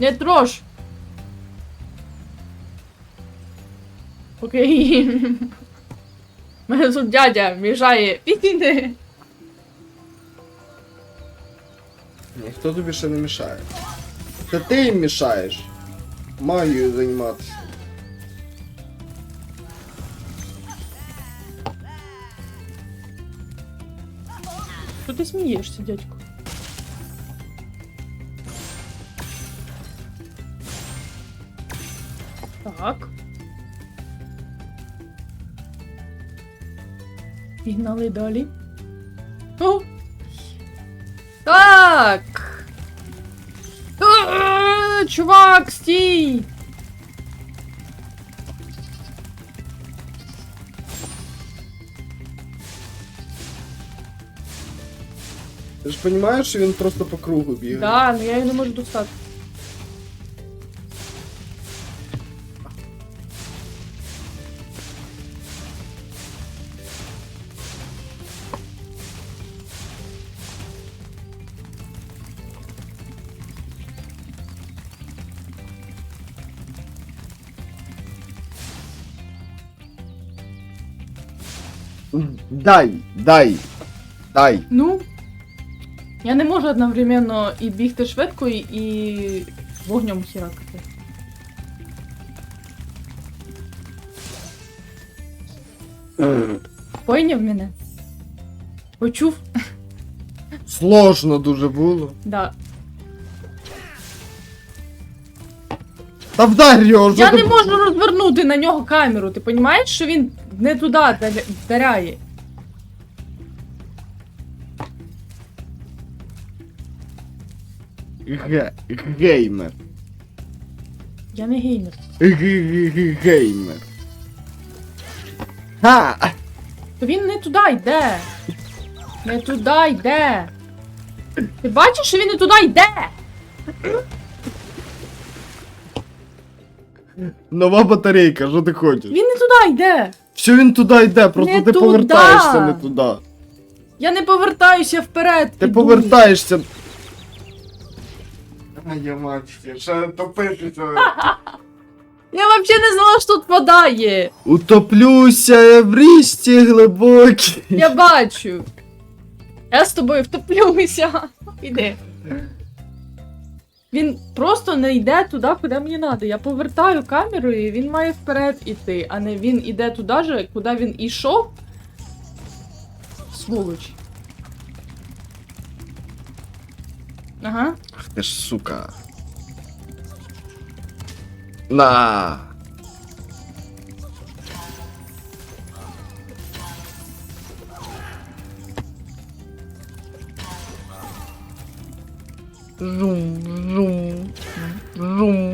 Не трош. Окей. Мене тут дядя мішає. Підійди. Ніхто тобі ще не мішає. Це ти їм мішаєш. Магією займатися. Що ти смієшся, дядько? Так. Пігнали далі. О! Так! А, Чувак, стій! Ти ж розумієш, що він просто по кругу бігає? Да, но я його не можу достати. Дай, дай, дай. Ну, я не можу одновременно і бігти швидко, і, і вогнем хіракати. Пойняв мене? Почув? Сложно дуже було. Да. Та вдарь його. Я не можу розвернути на нього камеру. Ти розумієш, що він не туди вдаря- Ге- Геймер. Я не геймер. Ге- Геймер. Ха! То він не туди йде. Не туди йде. Ти бачиш, що він не туди йде? Нова батарейка, що ти хочеш? Він не туди йде. Все він туди йде, просто Не ти туди. повертаєшся не туди. Я не повертаюся вперед. Ти іду. повертаєшся. А я мачки, ще топитися. Я взагалі не знала, що тут вода є. Утоплюся в річці глибокій. Я бачу. Я з тобою втоплюся. Іди. Він просто не йде туди, куди мені треба. Я повертаю камеру, і він має вперед іти, а не він іде туди же, куди він ішов. Сволоч. Ага. Ах ти ж сука. На. Жум, жум, жум,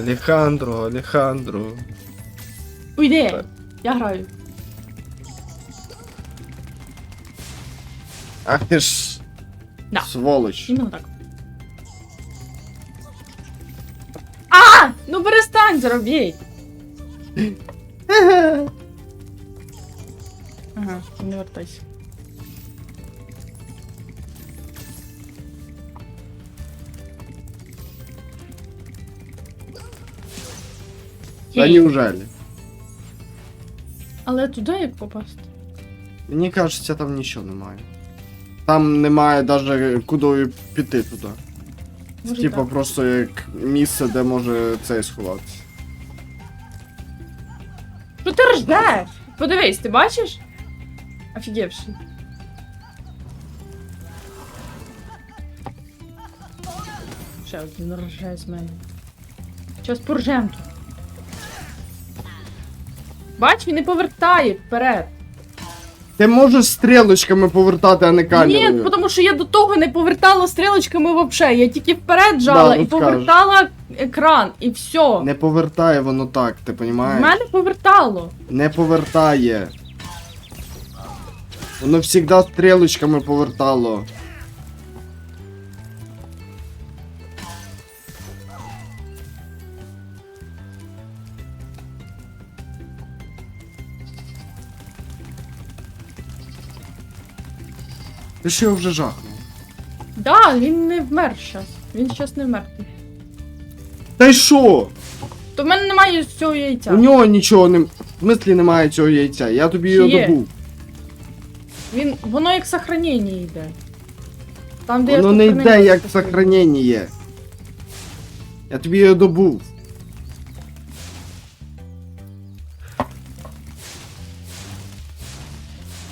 Алехандро, Алехандро. Уйди. Я граю. Ах ти ж. Да. Сволоч. Іменно так. А! Ну перестань заробіть! Ага, не вертайся. Ей, неужели? Але туди як попасти? Мені кажеться, там нічого немає. Там немає навіть куди піти туди. Може, Типа так. просто як місце, де може цей сховатися. Що ти ржеш? Подивись, ти бачиш? Офігевший. Ще один рже з мене. Щас поржем тут. Бач, він не повертає вперед. Ти можеш стрілочками повертати, а не камерою. Ні, тому що я до того не повертала стрілочками взагалі. Я тільки вперед жала Да, і от повертала екран, і все. Не повертає воно так, ти В розумієш? мене повертало. Не повертає. Воно завжди стрілочками повертало. Ти ж його вже жахнув. Да, він не вмер щас. Він щас не вмертвий. Та й що? То в мене немає цього яйця. У нього нічого не. В смислі немає цього яйця. Я тобі Чи його є? добув. Він, воно як сохранення йде. Там, де Воно я не йде як сохранення. Я тобі його добув.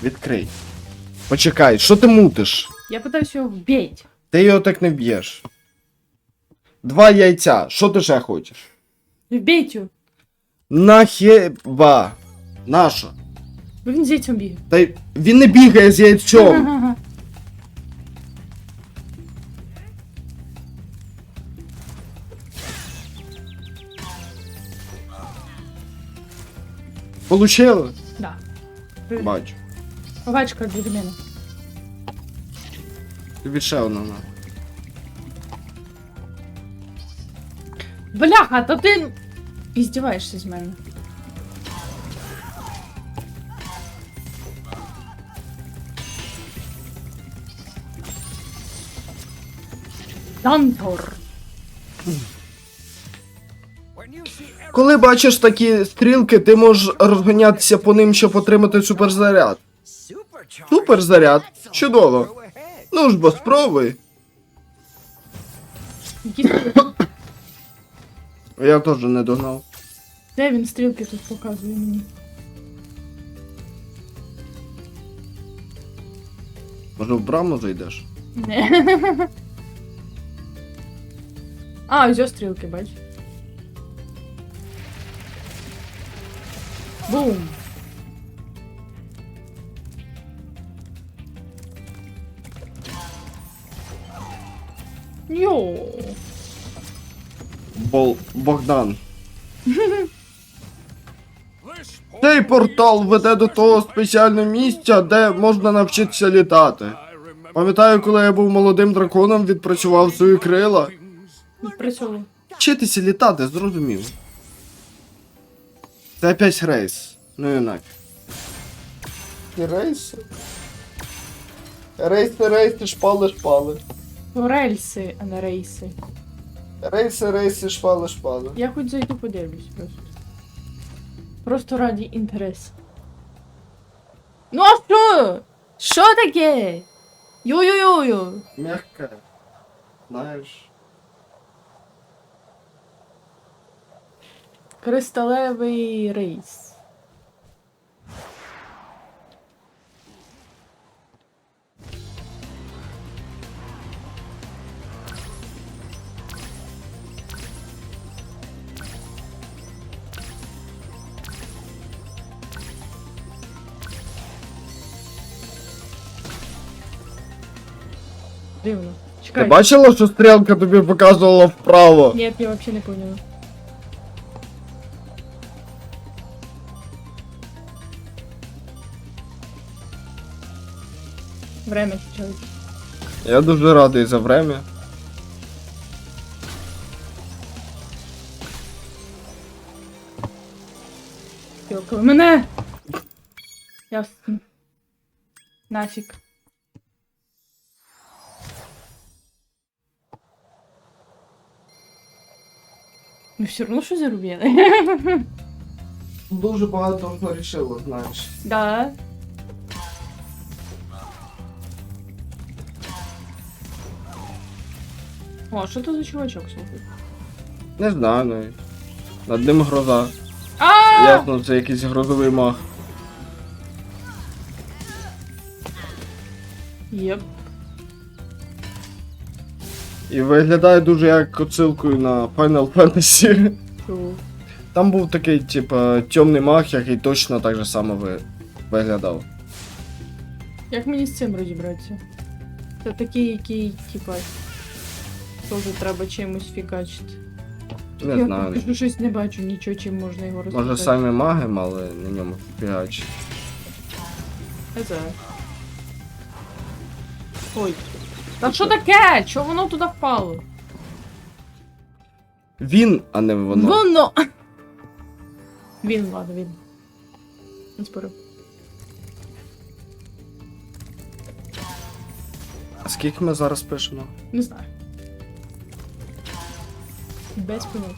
Відкрий. Почекай, що ти мутиш? Я питаюся його вбить. Ти його так не б'єш. Два яйця. Що ти ще хочеш? Вбить його. Нахіба? Нащо? Бо він з яйцем бігає. Та й він не бігає з яйцем. Ага. Получилось? Да. Бачу. Овечка від мене. Тобі ще одна на. Бляха, то ти іздіваєшся з мене. Дантор. Коли бачиш такі стрілки, ти можеш розганятися по ним, щоб отримати суперзаряд. Суперзаряд? Чудово. Ну ж бо спробуй. Я теж не догнав. Де він стрілки тут показує мені? Може в браму зайдеш? Не. А, ось стрілки, бач. Бум. Йо. Бол... Богдан. Цей портал веде до того спеціального місця, де можна навчитися літати. Пам'ятаю, коли я був молодим драконом, відпрацював свої крила. Працював. Вчитися літати, зрозумів. Це опять рейс. Ну інак. І рейси? Рейси, рейси, шпали, шпали. Рельси, а не рейси. Рейси, рейси, шпали, шпали. Я хоч зайду подивлюсь просто. Просто раді інтересу. Ну а що? Що таке? Йо-йо-йо-йо. Мягка. Знаєш. Кристалевий рейс. Дивно. Ти Чекай. бачила, що стрілка тобі показувала вправо? Нет, я вообще не поняла. Время сейчас. Я дуже радий за время. Йоко, мене! Ясно. Нафиг. Ну все равно що зарубили. Дуже багато хто рішило, знаєш. Да. О, що то за чувачок, слухай? Не знаю навіть. Над ним гроза. А! Ясно, це якийсь грозовий мах. Єп. І виглядає дуже як отсилкою на Final Fantasy. Там був такий, типа, темний мах, який точно так же само ви... виглядав. Як мені з цим розібратися? Це такий, який, типа, теж треба чимось фігачити. Не я знаю. що щось не бачу, нічого, чим можна його розібрати. Може самі маги мали на ньому фігач. Не знаю. Ой. Та що таке? Чого воно туди впало? Він, а не воно. Воно! Він, ладно, він. Не спорю. А скільки ми зараз пишемо? Не знаю. Без поняття.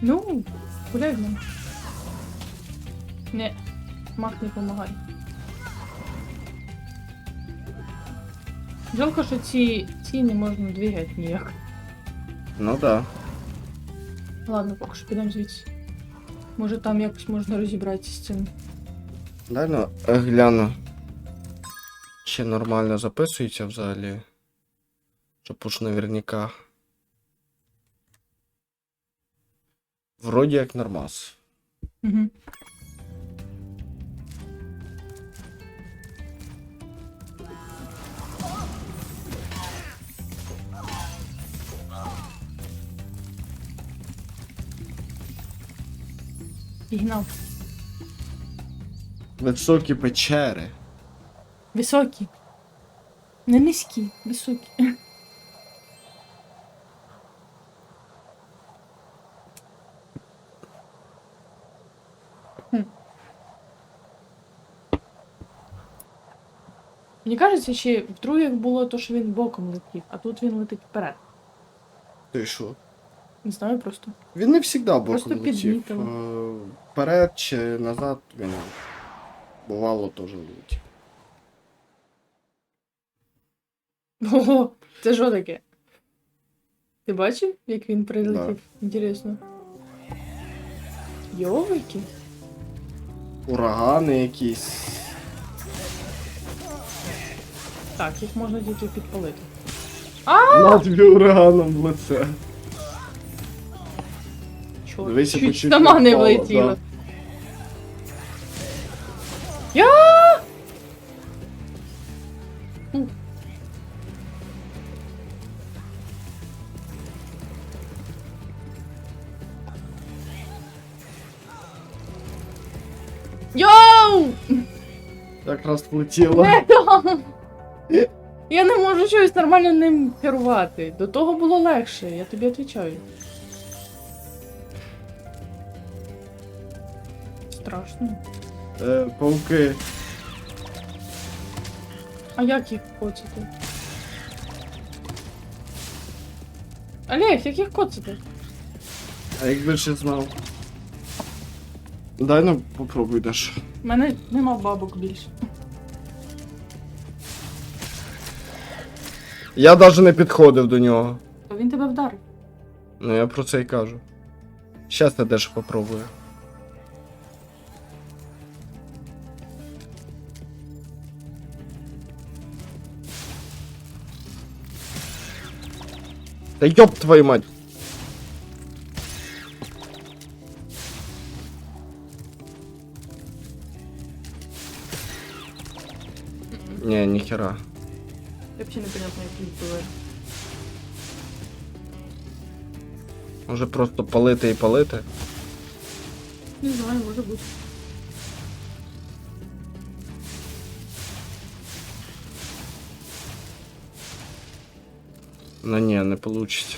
Ну, гуляй в мене. Не, мах не помагає. Жалко, що ці, ці не можна двигати ніяк. Ну да. Ладно, поки що підемо звідси. Може там якось можна розібратися з цим. Дай ну е, гляну. Чи нормально записується взагалі? Щоб уж наверняка. Вроді як нормас. Угу. Пігнав. Високі печери. Високі. Не низькі, високі. Мені кажеться, ще в других було то, що він боком летів, а тут він летить вперед. Ти що? Не знаю просто. Він не завжди боком Просто летів. підмітила. Е, Вперед чи назад він бувало теж летів. Ого, це що таке? Ти бачив, як він прилетів? Інтересно. Йовики? Урагани якісь. Так, їх можна тільки підпалити. На тобі ураганом в лице. Чорт, чуть почуть сама не впала, влетіла. да. Я! Йоу! Якраз влетіло. Не там! Я не можу щось нормально ним керувати. До того було легше, я тобі відповідаю. Страшно. Е, пауки. А як їх коцати? Олег, як їх коцати? А якби ще знав. Дай ну попробуй Даш. У мене нема бабок більше. Я навіть не підходив до нього. То він тебе вдарив. Ну я про це й кажу. Щас я теж попробую. Да ёб твою мать! Не, ніхера. Взагалі непонятно, як він впливає. Може просто палити і палити. Не знаю, може бути. Ну ні, не получится.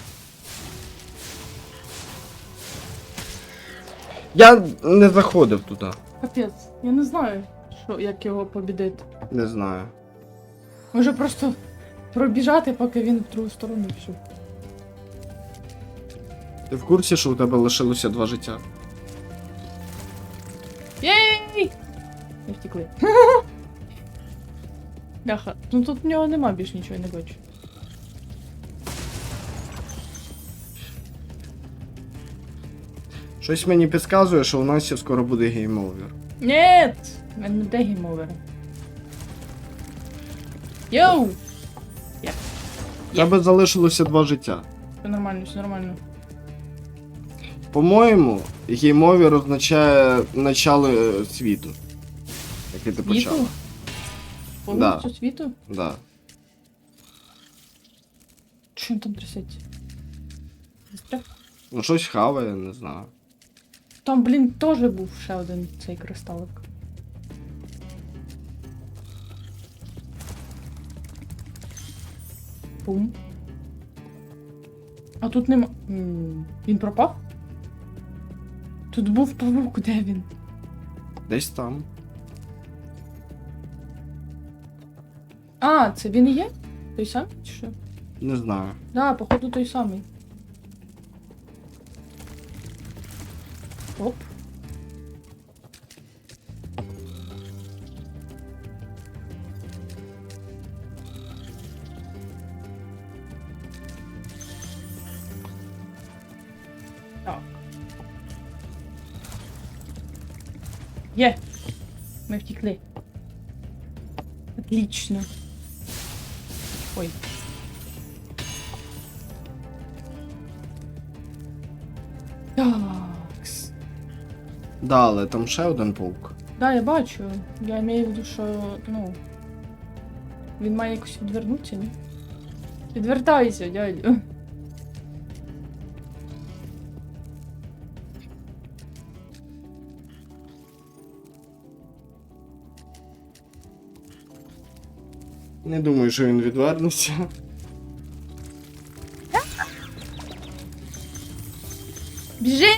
Я не заходив туди. Капець, я не знаю, що, як його побідити. Не знаю. Може просто пробіжати, поки він в другу сторону пішов. Ти в курсі, що у тебе лишилося два життя? Єй! Не втекли. Бляха, ну тут в нього нема більш нічого, я не бачу. Щось мені підказує, що у нас ще скоро буде гейм-овер. Нет! У мене не де геймовер. Йоу! У тебе залишилося два життя. Все нормально, все нормально. По-моєму, гейм-овер означає начало е, світу. Який ти почав. Світу? Повністю світу? Да. Що він там трясеться? Застряг? Ну щось хаває, не знаю. Там, блін, теж був ще один цей кристалик. Бум. А тут нема. М, Він пропав? Тут був павук, де він? Десь там. А, це він і є? Той самий чи що? Не знаю. Да, походу той самий. Отлично. Ой. Такс. Да, але там ще один паук. Да, я бачу. Я маю в виду, що, ну. Він має якось відвернутися, ні? Відвертайся, дядю. Не думаю, що він відвернеться. Біжи!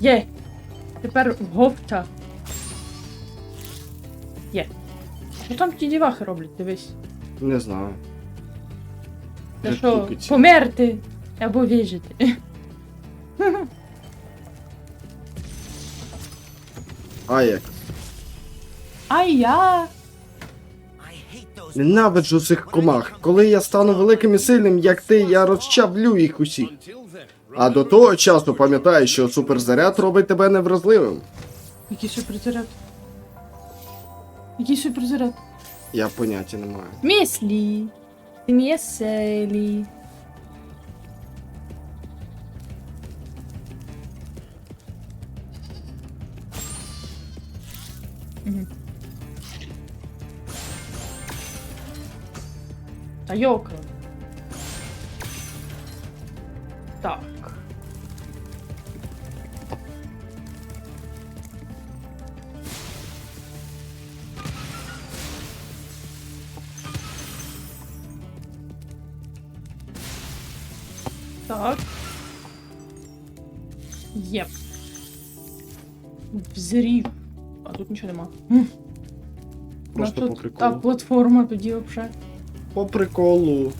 Є! Тепер говта. Є. Що там ті дівахи роблять, дивись. Не знаю. Це що, померти або вижити. А як? А я. Ненавиджу цих комах. Коли я стану великим і сильним, як ти, я розчавлю їх усіх. А до того часу пам'ятай, що суперзаряд робить тебе невразливим. Який суперзаряд? Який суперзаряд? Я поняття не маю. Міслі. Міселі. Та йока. Так. Так. Єп. Взрів. А тут нічого нема. Просто А по приколу. Та платформа тоді взагалі. По приколу.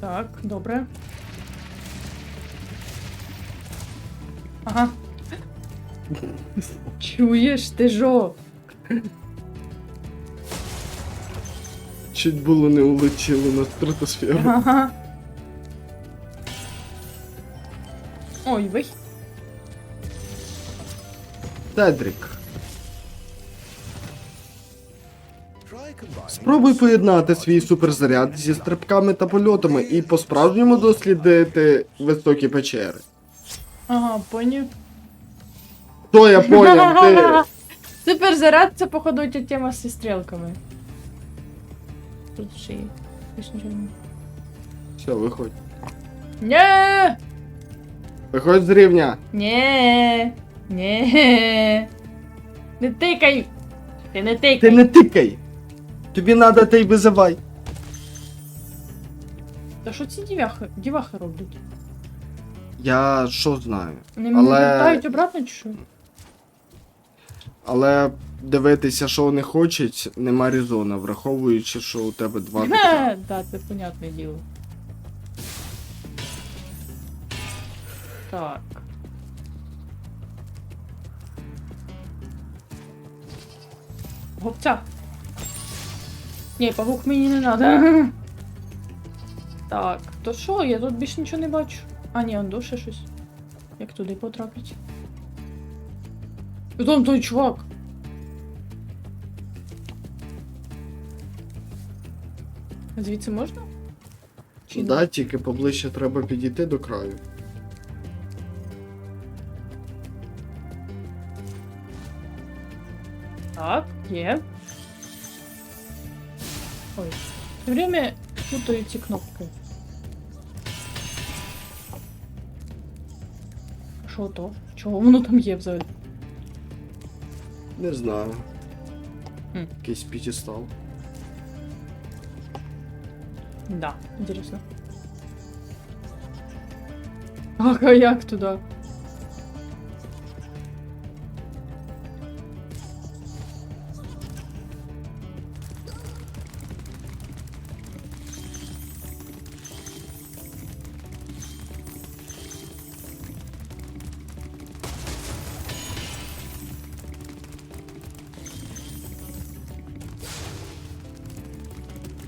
Так, добре. Ага. Чуєш, ти жо? Чуть було не улетіло на стратосферу. Ага. Ой, вий. Тедрік. Спробуй поєднати свій суперзаряд зі стрибками та польотами і по-справжньому дослідити високі печери. Ага, поняв. То я поняв, ти. Суперзаряд це, походу, ця тема зі стрілками. Тут ще є. Більш нічого немає. Все, виходь. Нє! Виходь з рівня. Нє! Нє! Не тикай! Ти не тикай! Ти не тикай. Тобі надо, ти й визивай. Та що ці дівахи, дівахи роблять? Я що знаю. Вони мене Але- вертають обратно чи що? Але дивитися, що вони хочуть, нема резона, враховуючи, що у тебе два Ге, диктати. Да, це понятне діло. Так. Говця. Ні, павук мені не надо. Так, то що, я тут більше нічого не бачу. А, ні, он душе щось. Як туди потрапить? І там той чувак. Звідси можна? Чи? Да, тільки поближче треба підійти до краю. Так, є. Ой. Все время путаю ці кнопки. Що то? Чого воно там є взагалі? Не знаю. Хм. Якийсь п'ятістал. Да, интересно. Ах, а як туди?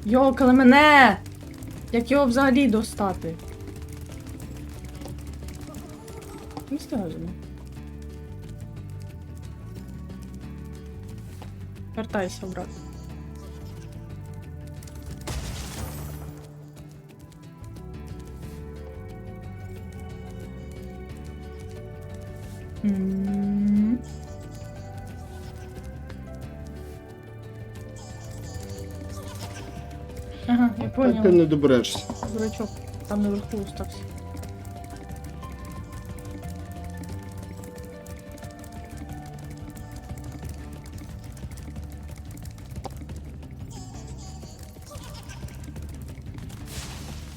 Йокали мене! Як його взагалі достати? Не стежимо. Вертайся, брат. Ти не доберешся. Дурачок, там наверху остався.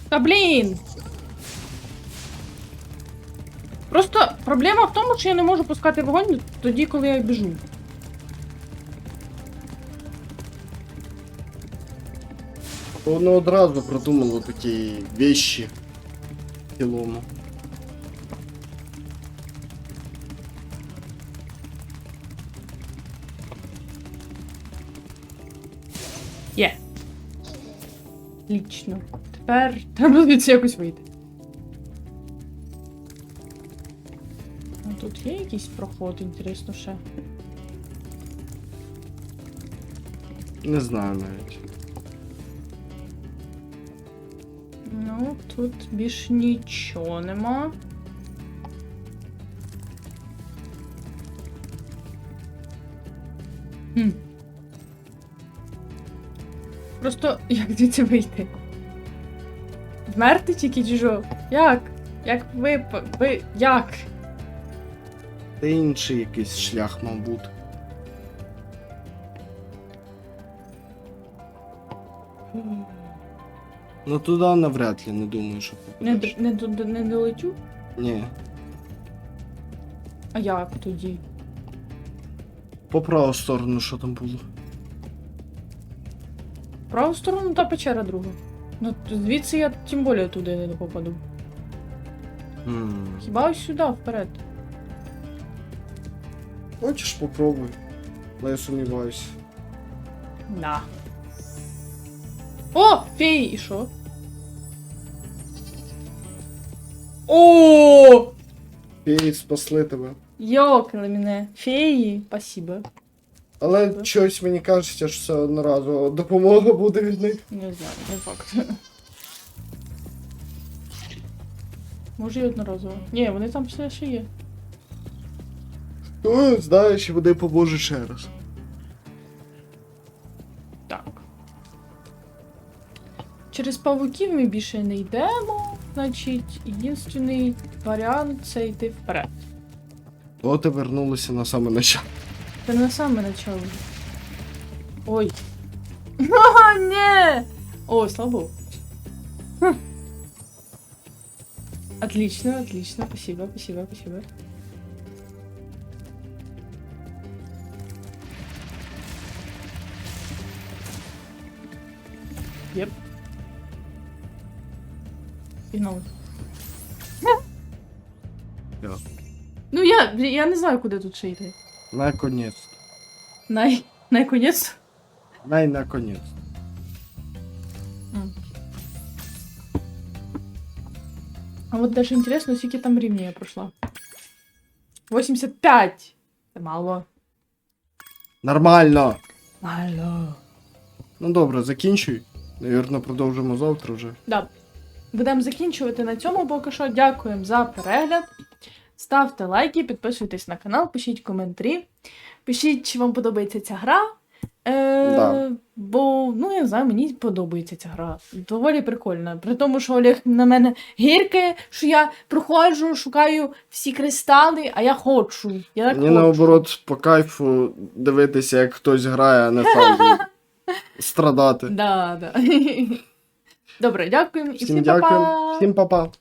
Та блін! Просто проблема в тому, що я не можу пускати вогонь тоді, коли я біжу. Воно одразу продумало такі вещі. В цілому. Є. Лічно. Тепер треба звідси якось вийти. А тут є якийсь проход, інтересно ще. Не знаю навіть. Ну, тут більш нічого нема. Хм. Просто як звідси вийти? Вмерти тільки чи що? Як? Як ви. ви. як? Та інший якийсь шлях, мав Ну туди навряд ли не думаю, що Не, попадеш. д- не, д- не долетю? Ні. А як тоді? По праву сторону, що там було. В Праву сторону та печера друга. Ну, т- звідси я тим більше туди не попаду. М. Хіба ось сюди, вперед. Хочеш попробуй. Але я сумніваюся. Да. О, феї, і що? О! Феї спасли тебе. Йокали мене. Феї, спасибо. Але Ага. щось мені кажеться, що це одноразово допомога буде від них. Не знаю, не факт. Може і одноразово. Ні, вони там все ще є. Ну, знаєш, вони поможуть ще раз. Так. Через павуків ми більше не йдемо. Значить, єдиний варіант це йти вперед. От і вернулися на саме начало. Це не саме начало. Ой. О, не! О, слава богу. Хм. Отлично, отлично. Спасибо, спасибо, спасибо. Єп. Пігнали. Я. Ну я, я не знаю, куди тут ще йти. Наконець. Най, найконець. Най наконець. М. А вот даже интересно, скільки там рівня я пройшла. 85! Це мало. Нормально. Мало. Ну добре, закінчуй. Навірно, продовжимо завтра вже. Да. Будемо закінчувати на цьому поки що. Дякуємо за перегляд. Ставте лайки, підписуйтесь на канал, пишіть коментарі. Пишіть, чи вам подобається ця гра. Е, Да. Бо, ну, я не знаю, мені подобається ця гра. Доволі прикольна. При тому, що Олег на мене гіркає, що я проходжу, шукаю всі кристали, а я хочу. Я так Мені хочу. наоборот по кайфу дивитися, як хтось грає, а не сам страдати. Да, да. Добре, дякуємо і Всім па-па! Всім па-па.